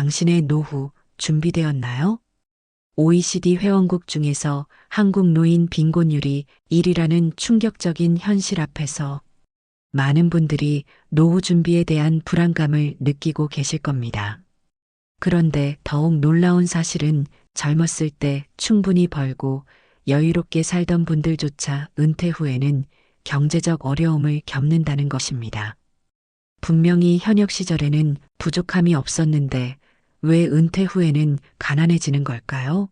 당신의 노후 준비되었나요? OECD 회원국 중에서 한국 노인 빈곤율이 1위라는 충격적인 현실 앞에서 많은 분들이 노후 준비에 대한 불안감을 느끼고 계실 겁니다. 그런데 더욱 놀라운 사실은 젊었을 때 충분히 벌고 여유롭게 살던 분들조차 은퇴 후에는 경제적 어려움을 겪는다는 것입니다. 분명히 현역 시절에는 부족함이 없었는데 왜 은퇴 후에는 가난해지는 걸까요?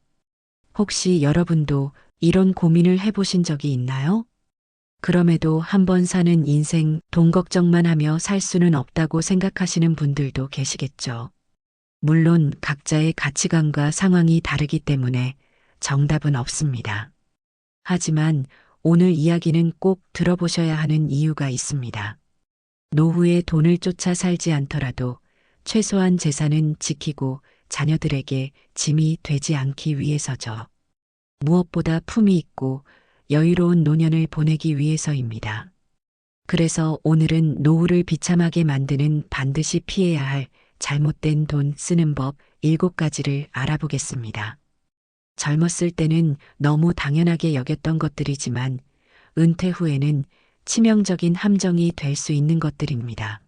혹시 여러분도 이런 고민을 해보신 적이 있나요? 그럼에도 한 번 사는 인생 돈 걱정만 하며 살 수는 없다고 생각하시는 분들도 계시겠죠. 물론 각자의 가치관과 상황이 다르기 때문에 정답은 없습니다. 하지만 오늘 이야기는 꼭 들어보셔야 하는 이유가 있습니다. 노후에 돈을 쫓아 살지 않더라도 최소한 재산은 지키고 자녀들에게 짐이 되지 않기 위해서죠. 무엇보다 품이 있고 여유로운 노년을 보내기 위해서입니다. 그래서 오늘은 노후를 비참하게 만드는 반드시 피해야 할 잘못된 돈 쓰는 법 7가지를 알아보겠습니다. 젊었을 때는 너무 당연하게 여겼던 것들이지만 은퇴 후에는 치명적인 함정이 될 수 있는 것들입니다.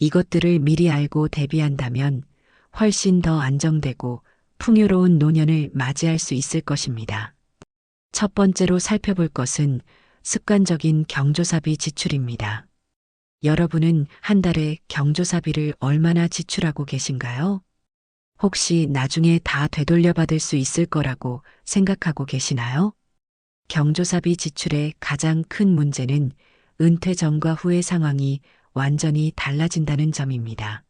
이것들을 미리 알고 대비한다면 훨씬 더 안정되고 풍요로운 노년을 맞이할 수 있을 것입니다. 첫 번째로 살펴볼 것은 습관적인 경조사비 지출입니다. 여러분은 한 달에 경조사비를 얼마나 지출하고 계신가요? 혹시 나중에 다 되돌려 받을 수 있을 거라고 생각하고 계시나요? 경조사비 지출의 가장 큰 문제는 은퇴 전과 후의 상황이 완전히 달라진다는 점입니다.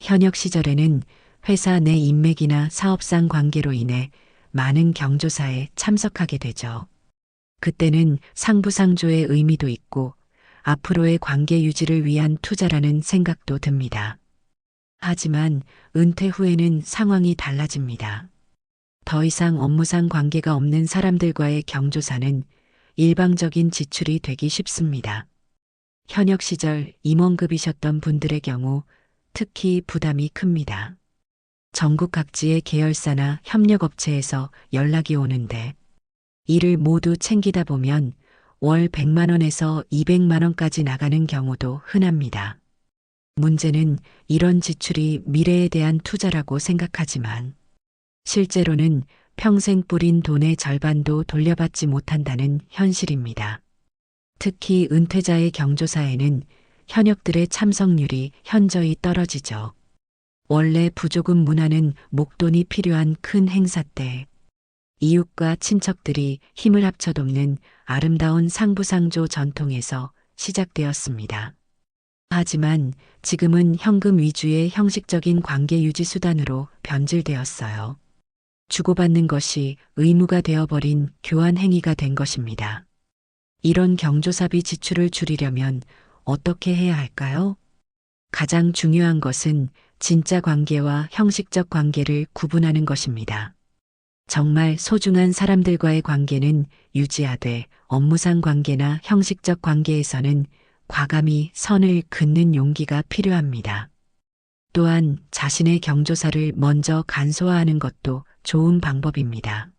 현역 시절에는 회사 내 인맥이나 사업상 관계로 인해 많은 경조사에 참석하게 되죠. 그때는 상부상조의 의미도 있고 앞으로의 관계 유지를 위한 투자라는 생각도 듭니다. 하지만 은퇴 후에는 상황이 달라집니다. 더 이상 업무상 관계가 없는 사람들과의 경조사는 일방적인 지출이 되기 쉽습니다. 현역 시절 임원급이셨던 분들의 경우 특히 부담이 큽니다. 전국 각지의 계열사나 협력업체에서 연락이 오는데 이를 모두 챙기다 보면 월 100만 원에서 200만 원까지 나가는 경우도 흔합니다. 문제는 이런 지출이 미래에 대한 투자라고 생각하지만 실제로는 평생 뿌린 돈의 절반도 돌려받지 못한다는 현실입니다. 특히 은퇴자의 경조사에는 현역들의 참석률이 현저히 떨어지죠. 원래 부조금 문화는 목돈이 필요한 큰 행사 때 이웃과 친척들이 힘을 합쳐 돕는 아름다운 상부상조 전통에서 시작되었습니다. 하지만 지금은 현금 위주의 형식적인 관계 유지 수단으로 변질되었어요. 주고받는 것이 의무가 되어버린 교환 행위가 된 것입니다. 이런 경조사비 지출을 줄이려면 어떻게 해야 할까요? 가장 중요한 것은 진짜 관계와 형식적 관계를 구분하는 것입니다. 정말 소중한 사람들과의 관계는 유지하되 업무상 관계나 형식적 관계에서는 과감히 선을 긋는 용기가 필요합니다. 또한 자신의 경조사를 먼저 간소화하는 것도 좋은 방법입니다.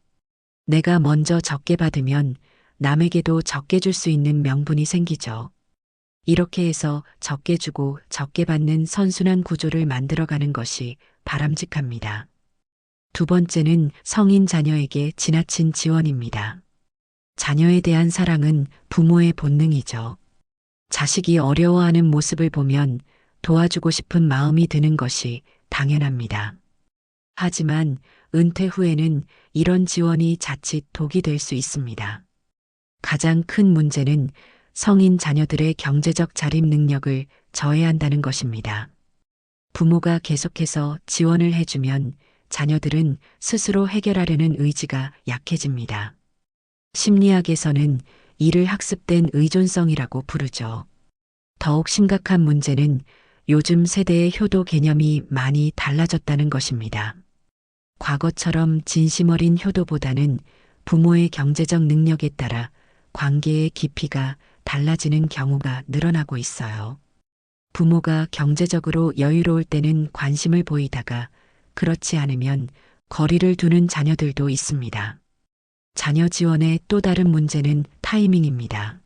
내가 먼저 적게 받으면 남에게도 적게 줄 수 있는 명분이 생기죠. 이렇게 해서 적게 주고 적게 받는 선순환 구조를 만들어가는 것이 바람직합니다. 두 번째는 성인 자녀에게 지나친 지원입니다. 자녀에 대한 사랑은 부모의 본능이죠. 자식이 어려워하는 모습을 보면 도와주고 싶은 마음이 드는 것이 당연합니다. 하지만 은퇴 후에는 이런 지원이 자칫 독이 될 수 있습니다. 가장 큰 문제는 성인 자녀들의 경제적 자립 능력을 저해한다는 것입니다. 부모가 계속해서 지원을 해주면 자녀들은 스스로 해결하려는 의지가 약해집니다. 심리학에서는 이를 학습된 의존성이라고 부르죠. 더욱 심각한 문제는 요즘 세대의 효도 개념이 많이 달라졌다는 것입니다. 과거처럼 진심 어린 효도보다는 부모의 경제적 능력에 따라 관계의 깊이가 달라지는 경우가 늘어나고 있어요. 부모가 경제적으로 여유로울 때는 관심을 보이다가 그렇지 않으면 거리를 두는 자녀들도 있습니다. 자녀 지원의 또 다른 문제는 타이밍입니다.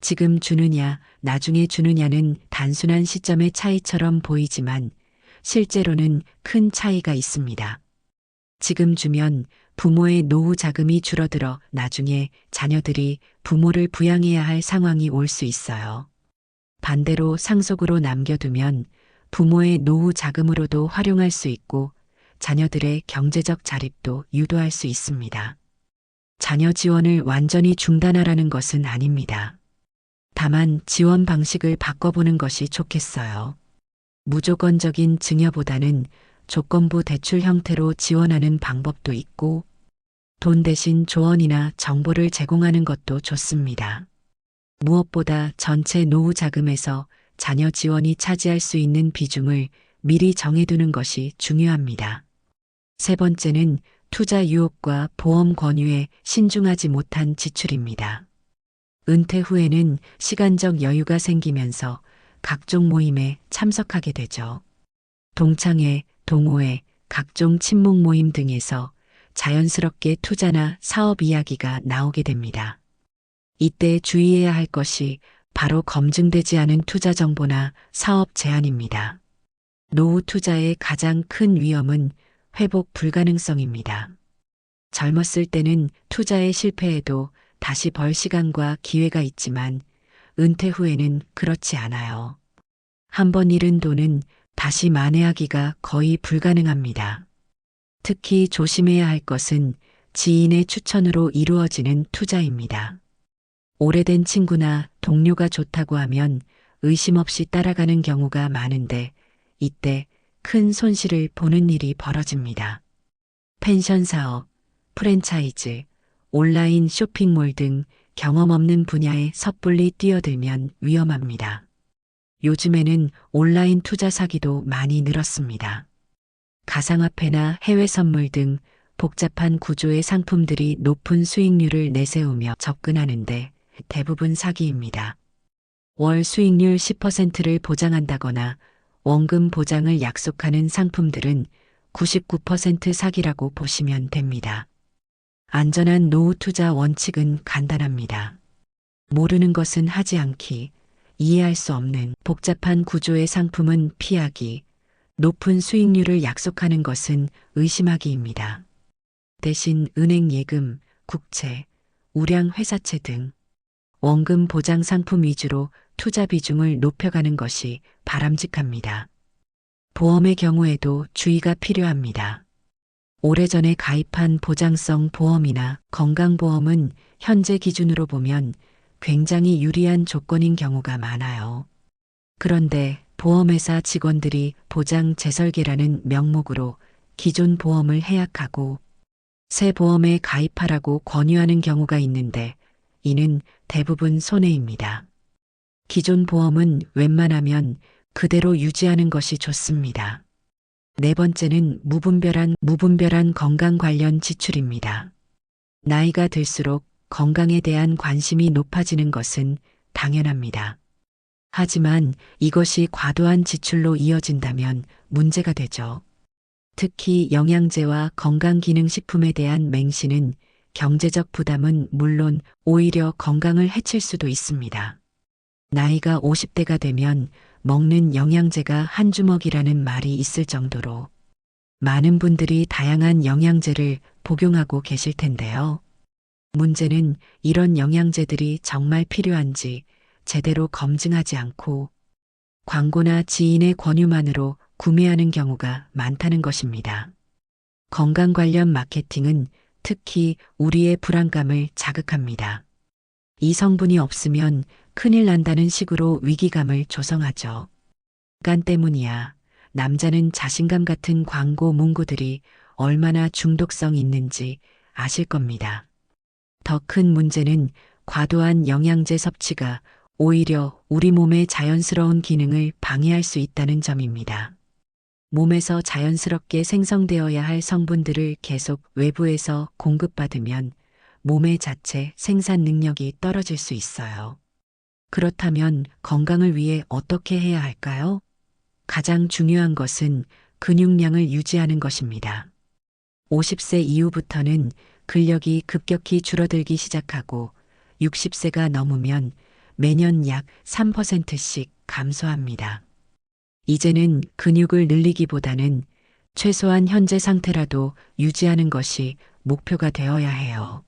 지금 주느냐, 나중에 주느냐는 단순한 시점의 차이처럼 보이지만 실제로는 큰 차이가 있습니다. 지금 주면 부모의 노후 자금이 줄어들어 나중에 자녀들이 부모를 부양해야 할 상황이 올 수 있어요. 반대로 상속으로 남겨두면 부모의 노후 자금으로도 활용할 수 있고 자녀들의 경제적 자립도 유도할 수 있습니다. 자녀 지원을 완전히 중단하라는 것은 아닙니다. 다만 지원 방식을 바꿔보는 것이 좋겠어요. 무조건적인 증여보다는 조건부 대출 형태로 지원하는 방법도 있고 돈 대신 조언이나 정보를 제공하는 것도 좋습니다. 무엇보다 전체 노후 자금에서 자녀 지원이 차지할 수 있는 비중을 미리 정해두는 것이 중요합니다. 세 번째는 투자 유혹과 보험 권유에 신중하지 못한 지출입니다. 은퇴 후에는 시간적 여유가 생기면서 각종 모임에 참석하게 되죠. 동창회, 동호회, 각종 친목 모임 등에서 자연스럽게 투자나 사업 이야기가 나오게 됩니다. 이때 주의해야 할 것이 바로 검증되지 않은 투자 정보나 사업 제안입니다. 노후 투자의 가장 큰 위험은 회복 불가능성입니다. 젊었을 때는 투자에 실패해도 다시 벌 시간과 기회가 있지만 은퇴 후에는 그렇지 않아요. 한 번 잃은 돈은 다시 만회하기가 거의 불가능합니다. 특히 조심해야 할 것은 지인의 추천으로 이루어지는 투자입니다. 오래된 친구나 동료가 좋다고 하면 의심 없이 따라가는 경우가 많은데 이때 큰 손실을 보는 일이 벌어집니다. 펜션 사업, 프랜차이즈, 온라인 쇼핑몰 등 경험 없는 분야에 섣불리 뛰어들면 위험합니다. 요즘에는 온라인 투자 사기도 많이 늘었습니다. 가상화폐나 해외 선물 등 복잡한 구조의 상품들이 높은 수익률을 내세우며 접근하는데 대부분 사기입니다. 월 수익률 10%를 보장한다거나 원금 보장을 약속하는 상품들은 99% 사기라고 보시면 됩니다. 안전한 노후 투자 원칙은 간단합니다. 모르는 것은 하지 않기, 이해할 수 없는 복잡한 구조의 상품은 피하기, 높은 수익률을 약속하는 것은 의심하기입니다. 대신 은행 예금, 국채, 우량 회사채 등 원금 보장 상품 위주로 투자 비중을 높여가는 것이 바람직합니다. 보험의 경우에도 주의가 필요합니다. 오래전에 가입한 보장성 보험이나 건강보험은 현재 기준으로 보면 굉장히 유리한 조건인 경우가 많아요. 그런데 보험회사 직원들이 보장 재설계라는 명목으로 기존 보험을 해약하고 새 보험에 가입하라고 권유하는 경우가 있는데 이는 대부분 손해입니다. 기존 보험은 웬만하면 그대로 유지하는 것이 좋습니다. 네 번째는 무분별한, 무분별한 건강 관련 지출입니다. 나이가 들수록 건강에 대한 관심이 높아지는 것은 당연합니다. 하지만 이것이 과도한 지출로 이어진다면 문제가 되죠. 특히 영양제와 건강기능식품에 대한 맹신은 경제적 부담은 물론 오히려 건강을 해칠 수도 있습니다. 나이가 50대가 되면 먹는 영양제가 한 주먹이라는 말이 있을 정도로 많은 분들이 다양한 영양제를 복용하고 계실 텐데요. 문제는 이런 영양제들이 정말 필요한지 제대로 검증하지 않고 광고나 지인의 권유만으로 구매하는 경우가 많다는 것입니다. 건강 관련 마케팅은 특히 우리의 불안감을 자극합니다. 이 성분이 없으면 큰일 난다는 식으로 위기감을 조성하죠. 간 때문이야. 남자는 자신감 같은 광고 문구들이 얼마나 중독성 있는지 아실 겁니다. 더 큰 문제는 과도한 영양제 섭취가 오히려 우리 몸의 자연스러운 기능을 방해할 수 있다는 점입니다. 몸에서 자연스럽게 생성되어야 할 성분들을 계속 외부에서 공급받으면 몸의 자체 생산 능력이 떨어질 수 있어요. 그렇다면 건강을 위해 어떻게 해야 할까요? 가장 중요한 것은 근육량을 유지하는 것입니다. 50세 이후부터는 근력이 급격히 줄어들기 시작하고 60세가 넘으면 매년 약 3%씩 감소합니다. 이제는 근육을 늘리기보다는 최소한 현재 상태라도 유지하는 것이 목표가 되어야 해요.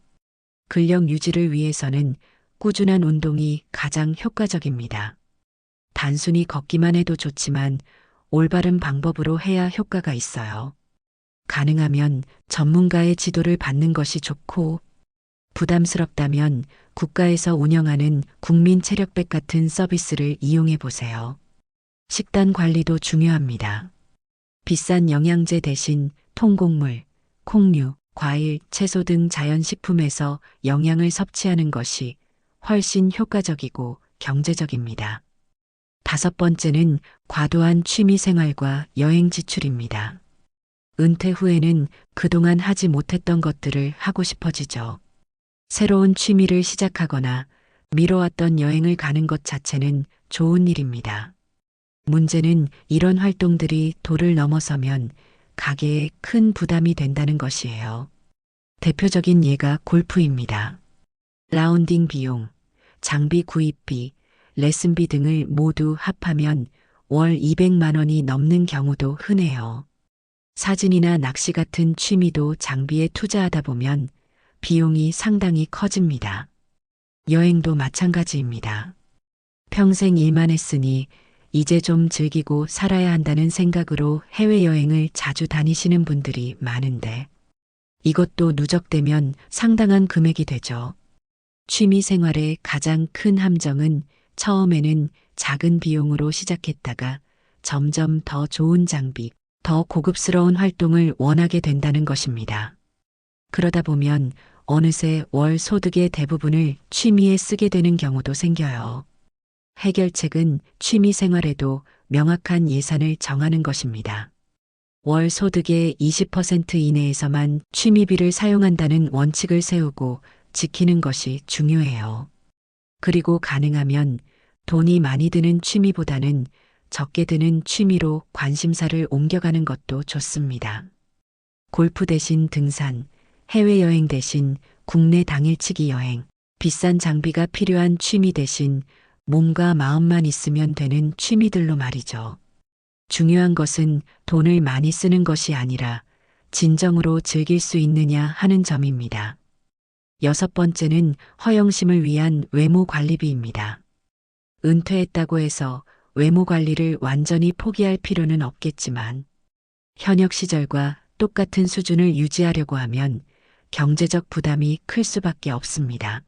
근력 유지를 위해서는 꾸준한 운동이 가장 효과적입니다. 단순히 걷기만 해도 좋지만 올바른 방법으로 해야 효과가 있어요. 가능하면 전문가의 지도를 받는 것이 좋고 부담스럽다면 국가에서 운영하는 국민 체력백 같은 서비스를 이용해 보세요. 식단 관리도 중요합니다. 비싼 영양제 대신 통곡물, 콩류, 과일, 채소 등 자연식품에서 영양을 섭취하는 것이 훨씬 효과적이고 경제적입니다. 다섯 번째는 과도한 취미 생활과 여행 지출입니다. 은퇴 후에는 그동안 하지 못했던 것들을 하고 싶어지죠. 새로운 취미를 시작하거나 미뤄왔던 여행을 가는 것 자체는 좋은 일입니다. 문제는 이런 활동들이 도를 넘어서면 가게에 큰 부담이 된다는 것이에요. 대표적인 예가 골프입니다. 라운딩 비용, 장비 구입비, 레슨비 등을 모두 합하면 월 200만 원이 넘는 경우도 흔해요. 사진이나 낚시 같은 취미도 장비에 투자하다 보면 비용이 상당히 커집니다. 여행도 마찬가지입니다. 평생 일만 했으니 이제 좀 즐기고 살아야 한다는 생각으로 해외여행을 자주 다니시는 분들이 많은데 이것도 누적되면 상당한 금액이 되죠. 취미 생활의 가장 큰 함정은 처음에는 작은 비용으로 시작했다가 점점 더 좋은 장비, 더 고급스러운 활동을 원하게 된다는 것입니다. 그러다 보면 어느새 월 소득의 대부분을 취미에 쓰게 되는 경우도 생겨요. 해결책은 취미 생활에도 명확한 예산을 정하는 것입니다. 월 소득의 20% 이내에서만 취미비를 사용한다는 원칙을 세우고 지키는 것이 중요해요. 그리고 가능하면 돈이 많이 드는 취미보다는 적게 드는 취미로 관심사를 옮겨가는 것도 좋습니다. 골프 대신 등산, 해외여행 대신 국내 당일치기 여행, 비싼 장비가 필요한 취미 대신 몸과 마음만 있으면 되는 취미들로 말이죠. 중요한 것은 돈을 많이 쓰는 것이 아니라 진정으로 즐길 수 있느냐 하는 점입니다. 여섯 번째는 허영심을 위한 외모 관리비입니다. 은퇴했다고 해서 외모 관리를 완전히 포기할 필요는 없겠지만 현역 시절과 똑같은 수준을 유지하려고 하면 경제적 부담이 클 수밖에 없습니다.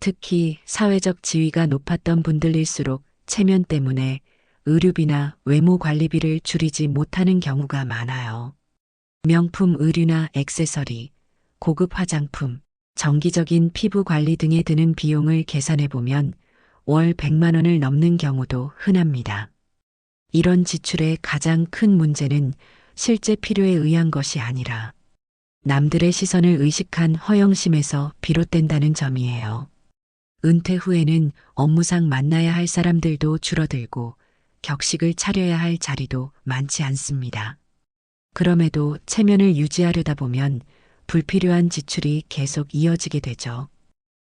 특히 사회적 지위가 높았던 분들일수록 체면 때문에 의류비나 외모 관리비를 줄이지 못하는 경우가 많아요. 명품 의류나 액세서리, 고급 화장품, 정기적인 피부 관리 등에 드는 비용을 계산해 보면 월 100만 원을 넘는 경우도 흔합니다. 이런 지출의 가장 큰 문제는 실제 필요에 의한 것이 아니라 남들의 시선을 의식한 허영심에서 비롯된다는 점이에요. 은퇴 후에는 업무상 만나야 할 사람들도 줄어들고 격식을 차려야 할 자리도 많지 않습니다. 그럼에도 체면을 유지하려다 보면 불필요한 지출이 계속 이어지게 되죠.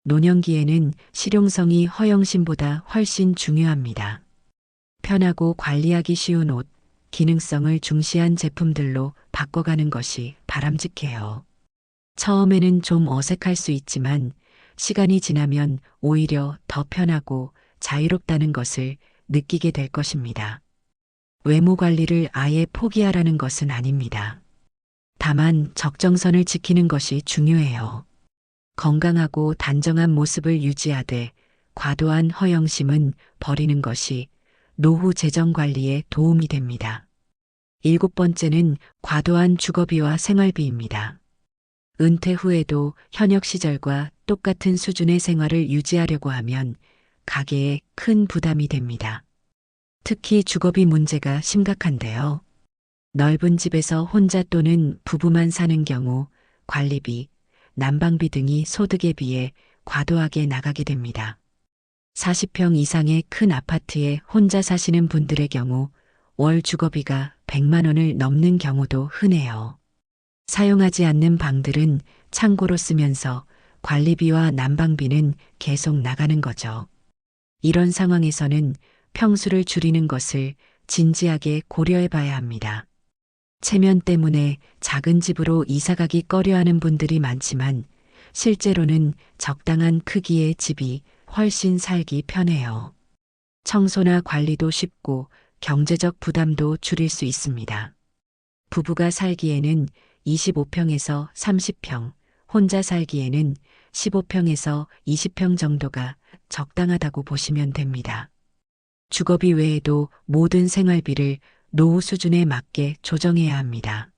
노년기에는 실용성이 허영심보다 훨씬 중요합니다. 편하고 관리하기 쉬운 옷, 기능성을 중시한 제품들로 바꿔가는 것이 바람직해요. 처음에는 좀 어색할 수 있지만 시간이 지나면 오히려 더 편하고 자유롭다는 것을 느끼게 될 것입니다. 외모 관리를 아예 포기하라는 것은 아닙니다. 다만 적정선을 지키는 것이 중요해요. 건강하고 단정한 모습을 유지하되 과도한 허영심은 버리는 것이 노후 재정 관리에 도움이 됩니다. 일곱 번째는 과도한 주거비와 생활비입니다. 은퇴 후에도 현역 시절과 똑같은 수준의 생활을 유지하려고 하면 가계에 큰 부담이 됩니다. 특히 주거비 문제가 심각한데요. 넓은 집에서 혼자 또는 부부만 사는 경우 관리비, 난방비 등이 소득에 비해 과도하게 나가게 됩니다. 40평 이상의 큰 아파트에 혼자 사시는 분들의 경우 월 주거비가 100만 원을 넘는 경우도 흔해요. 사용하지 않는 방들은 창고로 쓰면서 관리비와 난방비는 계속 나가는 거죠. 이런 상황에서는 평수를 줄이는 것을 진지하게 고려해 봐야 합니다. 체면 때문에 작은 집으로 이사가기 꺼려하는 분들이 많지만 실제로는 적당한 크기의 집이 훨씬 살기 편해요. 청소나 관리도 쉽고 경제적 부담도 줄일 수 있습니다. 부부가 살기에는 25평에서 30평, 혼자 살기에는 15평에서 20평 정도가 적당하다고 보시면 됩니다. 주거비 외에도 모든 생활비를 노후 수준에 맞게 조정해야 합니다.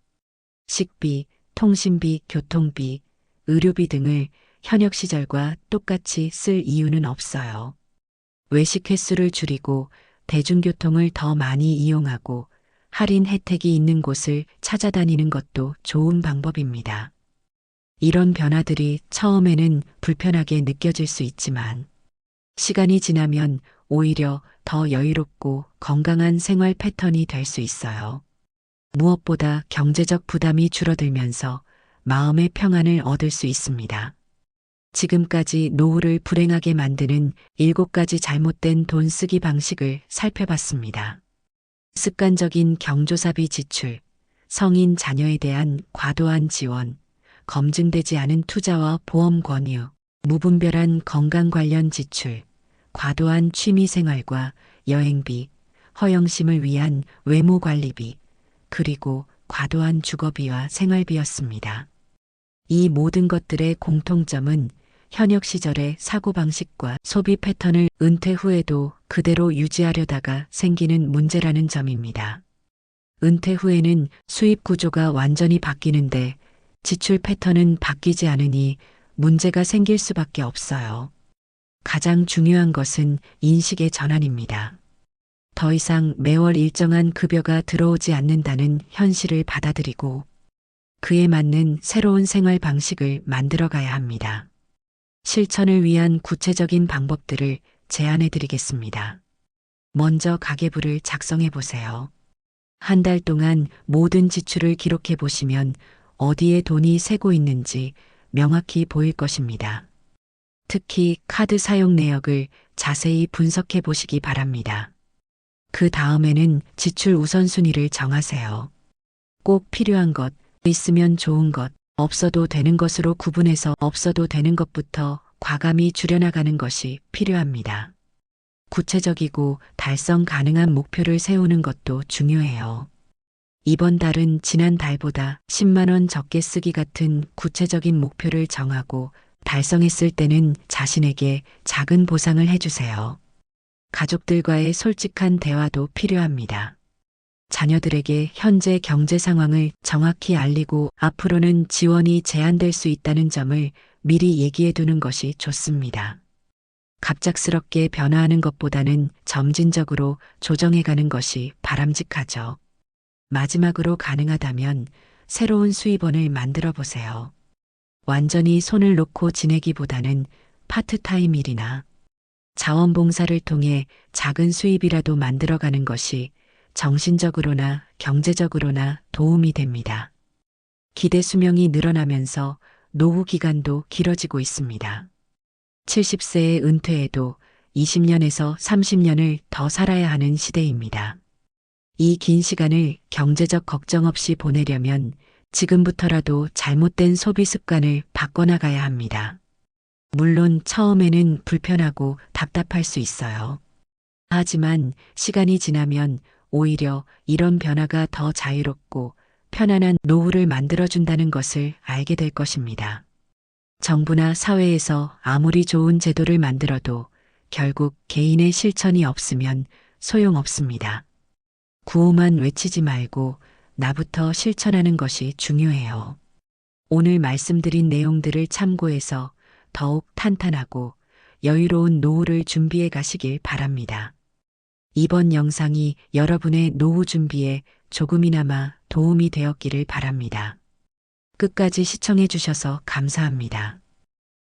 식비, 통신비, 교통비, 의료비 등을 현역 시절과 똑같이 쓸 이유는 없어요. 외식 횟수를 줄이고 대중교통을 더 많이 이용하고 할인 혜택이 있는 곳을 찾아다니는 것도 좋은 방법입니다. 이런 변화들이 처음에는 불편하게 느껴질 수 있지만 시간이 지나면 오히려 더 여유롭고 건강한 생활 패턴이 될 수 있어요. 무엇보다 경제적 부담이 줄어들면서 마음의 평안을 얻을 수 있습니다. 지금까지 노후를 불행하게 만드는 7가지 잘못된 돈 쓰기 방식을 살펴봤습니다. 습관적인 경조사비 지출, 성인 자녀에 대한 과도한 지원, 검증되지 않은 투자와 보험 권유, 무분별한 건강 관련 지출, 과도한 취미 생활과 여행비, 허영심을 위한 외모 관리비, 그리고 과도한 주거비와 생활비였습니다. 이 모든 것들의 공통점은 현역 시절의 사고방식과 소비 패턴을 은퇴 후에도 그대로 유지하려다가 생기는 문제라는 점입니다. 은퇴 후에는 수입 구조가 완전히 바뀌는데 지출 패턴은 바뀌지 않으니 문제가 생길 수밖에 없어요. 가장 중요한 것은 인식의 전환입니다. 더 이상 매월 일정한 급여가 들어오지 않는다는 현실을 받아들이고 그에 맞는 새로운 생활 방식을 만들어 가야 합니다. 실천을 위한 구체적인 방법들을 제안해 드리겠습니다. 먼저 가계부를 작성해 보세요. 한 달 동안 모든 지출을 기록해 보시면 어디에 돈이 새고 있는지 명확히 보일 것입니다. 특히 카드 사용 내역을 자세히 분석해 보시기 바랍니다. 그 다음에는 지출 우선순위를 정하세요. 꼭 필요한 것, 있으면 좋은 것, 없어도 되는 것으로 구분해서 없어도 되는 것부터 과감히 줄여나가는 것이 필요합니다. 구체적이고 달성 가능한 목표를 세우는 것도 중요해요. 이번 달은 지난 달보다 10만원 적게 쓰기 같은 구체적인 목표를 정하고 달성했을 때는 자신에게 작은 보상을 해주세요. 가족들과의 솔직한 대화도 필요합니다. 자녀들에게 현재 경제 상황을 정확히 알리고 앞으로는 지원이 제한될 수 있다는 점을 미리 얘기해 두는 것이 좋습니다. 갑작스럽게 변화하는 것보다는 점진적으로 조정해 가는 것이 바람직하죠. 마지막으로 가능하다면 새로운 수입원을 만들어 보세요. 완전히 손을 놓고 지내기보다는 파트타임 일이나 자원봉사를 통해 작은 수입이라도 만들어가는 것이 정신적으로나 경제적으로나 도움이 됩니다. 기대 수명이 늘어나면서 노후 기간도 길어지고 있습니다. 70세의 은퇴에도 20년에서 30년을 더 살아야 하는 시대입니다. 이 긴 시간을 경제적 걱정 없이 보내려면 지금부터라도 잘못된 소비 습관을 바꿔나가야 합니다. 물론 처음에는 불편하고 답답할 수 있어요. 하지만 시간이 지나면 오히려 이런 변화가 더 자유롭고 편안한 노후를 만들어준다는 것을 알게 될 것입니다. 정부나 사회에서 아무리 좋은 제도를 만들어도 결국 개인의 실천이 없으면 소용없습니다. 구호만 외치지 말고 나부터 실천하는 것이 중요해요. 오늘 말씀드린 내용들을 참고해서 더욱 탄탄하고 여유로운 노후를 준비해 가시길 바랍니다. 이번 영상이 여러분의 노후 준비에 조금이나마 도움이 되었기를 바랍니다. 끝까지 시청해 주셔서 감사합니다.